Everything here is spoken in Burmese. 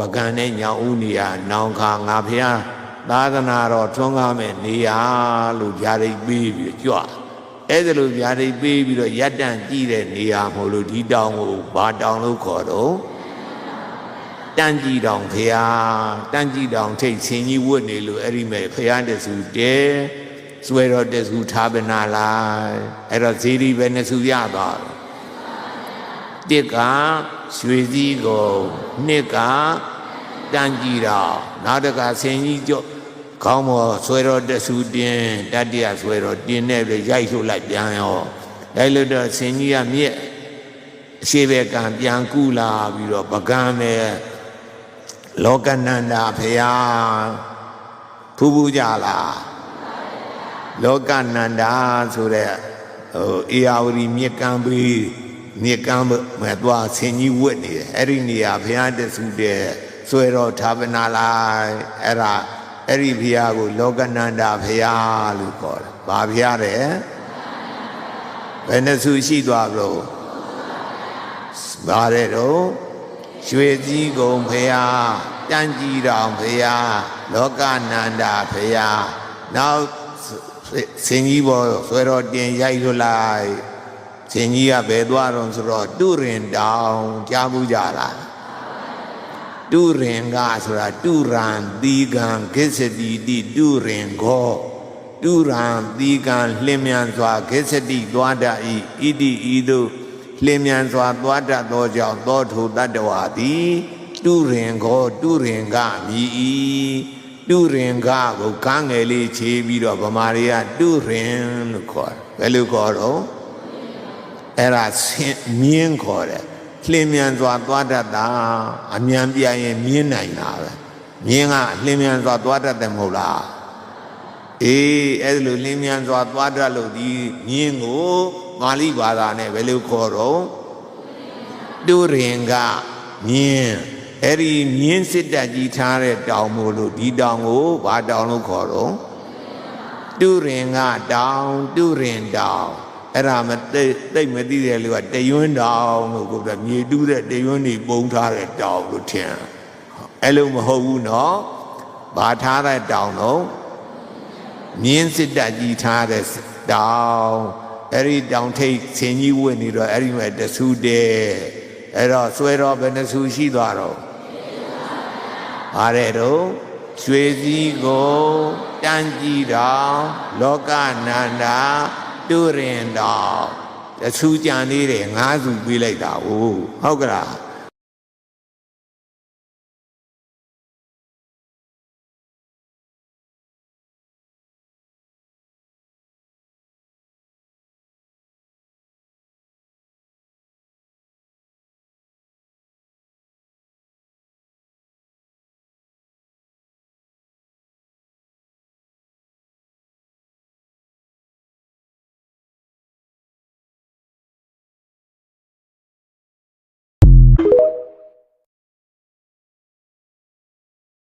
ပကံနဲ့ညောင်ဦးနေရနောင်ခါငါဖះသာသနာတော်ထွန်းကားမဲ့နေရလို့ဗျာဒိတ်ပေးပြီးကြွအဲ့ဒါလို့ဗျာဒိတ်ပေးပြီးတော့ရက်တန့်ကြည့်တဲ့နေရာမို့လို့ဒီတောင်ကိုဘာတောင်လို့ခေါ်တော့တန်ကြီးတောင်ဖះတန်ကြီးတောင်ထိတ်ဆင်းကြီးဝတ်နေလို့အဲ့ဒီမဲ့ဖះတဆူတဲစွဲတော်တဆူထားပနာလိုက်အဲ့တော့ဇီရီပဲနှစ်ဆူရသွားတယ် တစ်ကရွှေစည်းကိုနှစ်ကတန်ကြီးတော်နောက်တစ်ခါဆင်းကြီးကျော့ခေါင်းပေါ်ဆွဲတော်တဆူတင်တတ္တရဆွဲတော်တင်နဲ့ပဲရိုက်ထုတ်လိုက်ပြန်ရောအဲလိုတော့ဆင်းကြီးကမြက်အရှိဘကံပြန်ကူလာပြီးတော့ပကံပဲလောကနန္ဒာဖရာဖူးဖူးကြလားလောကနန္ဒာဆိုတဲ့ဟိုအေယာဝတီမြက်ကံပြီး မြက်ကံမဲ့သွားဆင်ကြီးဝတ်နေတယ်အဲ့ဒီနေရာဘုရားတဆူတဲ့ဆွဲတော်ဌာပနာလိုက်အဲ့ဒါအဲ့ဒီဘုရားကို လောကနန္ဒာဘုရားလို့ခေါ်တယ်။ဘာဘုရားတဲ့ဘယ်နှဆူရှိသွားကြလို့ဘာတဲ့တော့ရွှေစည်းကုံဘုရားတန်ကြီးတော်ဘုရားလောကနန္ဒာဘုရားနောက်စင်ကြီးဘောဆွဲတော်တင်ရိုက်လွလိုက် စင်ကြီးကဘယ်သွားတော့ဆိုတော့တုရင်တောင်ကြားမှုကြလားတုရင်ကဆိုတာတုရံသီကံကိစ္စတိတိတုရင်ကိုတုရံသီကံလျင်မြန်စွာကိစ္စတိသွားတဤဣတိဤသို့လျင်မြန်စွာသွားတတ်သောကြောင့်သောထုတတ္တဝါသည်တုရင်ကိုတုရင်ကမြည်ဤတုရင်ကကိုကန်းငယ်လေးခြေပြီးတော့ဗမာတွေကတုရင်လို့ခေါ်တယ်ဘယ်လိုခေါ်တော့ အဲ့ဒါဆင်းမြင်းခေါ်တယ်လျင်မြန်စွာသွားတတ်တာအမြန်ပြရင်မြင်းနိုင်တာပဲမြင်းကလျင်မြန်စွာသွားတတ်တယ်မဟုတ်လားအေးအဲ့လိုလျင်မြန်စွာသွားတတ်လို့ဒီမြင်းကိုမာလိဘာသာနဲ့ဘယ်လိုခေါ်တော့တုရင်ကမြင်းအဲ့ဒီမြင်းစစ်တပ်ကြီးထားတဲ့တောင်မို့လို့ဒီတောင်ကိုဘာတောင်လို့ခေါ်တော့တုရင်ကတောင်တုရင်တောင် အဲ့ဒါမသိသိမသိတဲ့လူကတယွန်းတောင်လို့ကိုယ်ကမြေတူးတဲ့တယွန်းနေပုံထားတဲ့တောင်လို့ထင်အဲ့လိုမဟုတ်ဘူးနော်ဘာထားတဲ့တောင်တော့မြင်းစစ်တပ်ကြီးထားတဲ့တောင်အဲ့ဒီတောင်ထိပ်ဆင်ကြီးဝတ်နေတော့အဲ့ဒီမဲ့တဆူတဲအဲ့တော့ဆွဲတော့ဘယ်နှဆူရှိသွားတော့ပါတဲ့တော့ရွှေစည်းကိုတန်ကြီးတော်လောကနန္ဒာ တုရင်တော်တဆူကြံသေးတယ်ငါးစုပေးလိုက်တာဟုတ်ဟုတ်ကလား